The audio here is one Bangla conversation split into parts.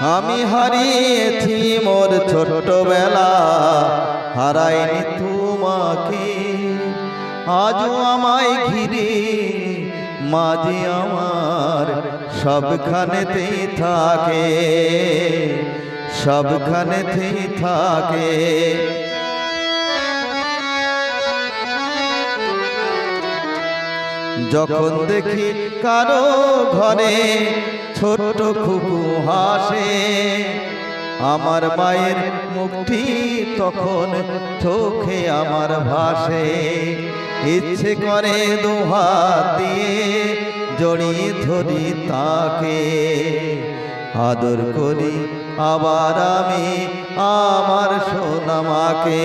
আমি হারিয়েছি মোর ছোটবেলা হারাইনি তোমাকে। আজও আমায় ঘিরে মাঝে আমার সবখানেতেই থাকে সবখানেতেই থাকে। যখন দেখি কারও ঘরে ছোট খুকু হাসে আমার মায়ের মুখটি তখন চোখে আমার ভাসে। ইচ্ছে করে দুহাত দিয়ে জড়িয়ে ধরি তাকে। আদর করি আবার আমি আমার সোনামাকে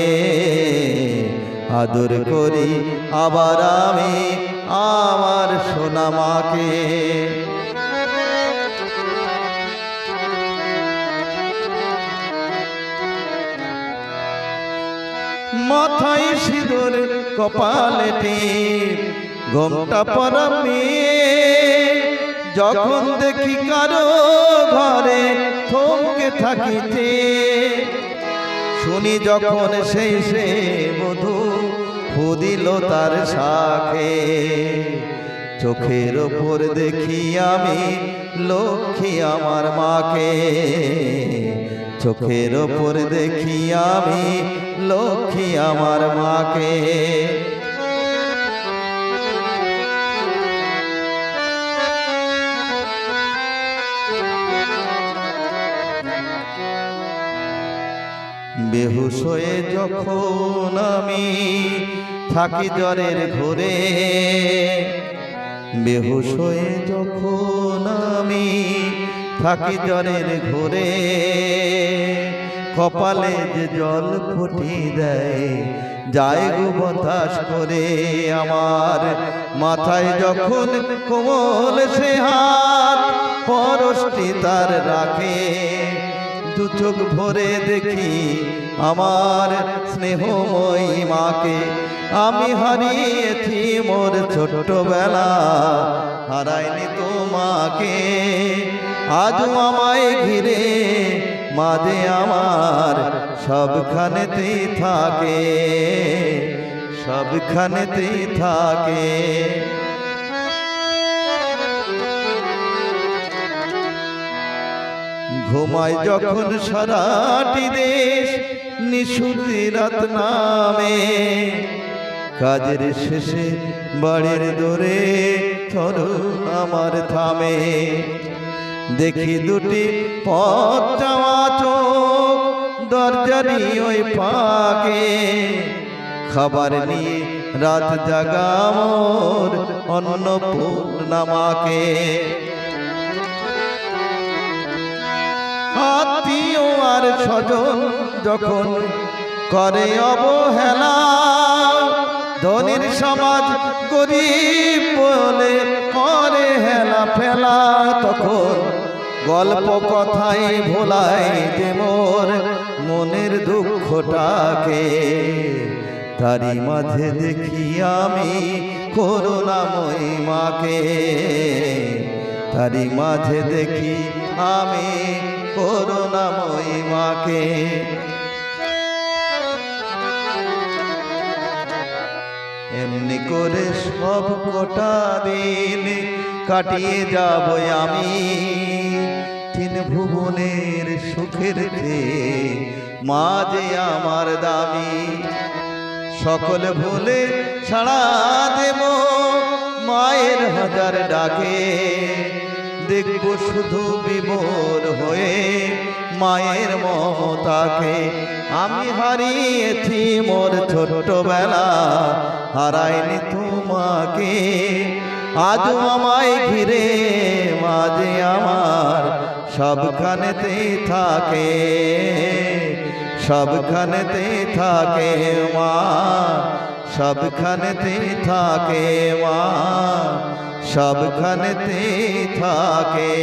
আদর করি আবার আমি সোনামাকে মাথায় সিঁদুর, কপালে টিপ, ঘোমটা পরা যখন দেখি কারও ঘরে থমকে থাকিতে, শুনি যখন সেই সে বধূ ফুদিল তার শাখে। চোখের ওপর দেখি আমি লক্ষ্মী আমার মাকে। চোখের ওপর দেখি আমি লক্ষ্মী আমার মাকে। বেহুশ হয়ে যখন আমি থাকি জ্বরের ঘোরে বেহুশ হয়ে যখন আমি থাকি জ্বরের ঘোরে, কপালে যে জল ফুটি দেয়, যায় গো বাতাস করে আমার মাথায় যখন কোমল সে হাত পরশটি তার রাখে দু চোখ ভরে দেখি আমার স্নেহময়ী মাকে। আমি হারিয়েছি মোর ছোট্টবেলা, হারাইনি তোমাকে। আজও আমায় ঘিরে মাঝে আমার সবখানেতেই থাকে সবখানেতেই থাকে। ঘুমায় যখন সারাটি দেশ নিশুতি রাত নামে। কাজের শেষে বাড়ির দূরে তরুণ আমার থামে। দেখি দুটি পথ যাওয়া চোখ দরজারি ওই পাকে খাবার নিয়ে রাত জাগামোর অন্নপূর্ণামাকে। স্বজন যখন করে অবহেলা, ধনির সমাজ গরিব বলে করে হেলা ফেলা, তখন গল্প কথাই ভোলাই যে মোর মনের দুঃখটাকে। তারই মাঝে দেখি আমি করুণাময়ী মাকে। তারই মাঝে দেখি আমি করুণাময়ী মাকে। এমনি করে সব কটা দিন কাটিয়ে যাব আমি। তিন ভুবনের সুখের চেয়ে মাঝে আমার দামি। সকল ভুলে ছাড়া দেব মায়ের হাজার ডাকে। দেখব শুধু বিভোর হয়ে মায়ের মমতাকে। আমি হারিয়েছি মোর ছোট্টবেলা, হারাইনি তোমাকে। আজও আমায় ঘিরে মাঝে আমার সবখানেতেই থাকে, সবখানেতে থাকে মা, সবখানেতে থাকে মা। সবখানেতে থাকে।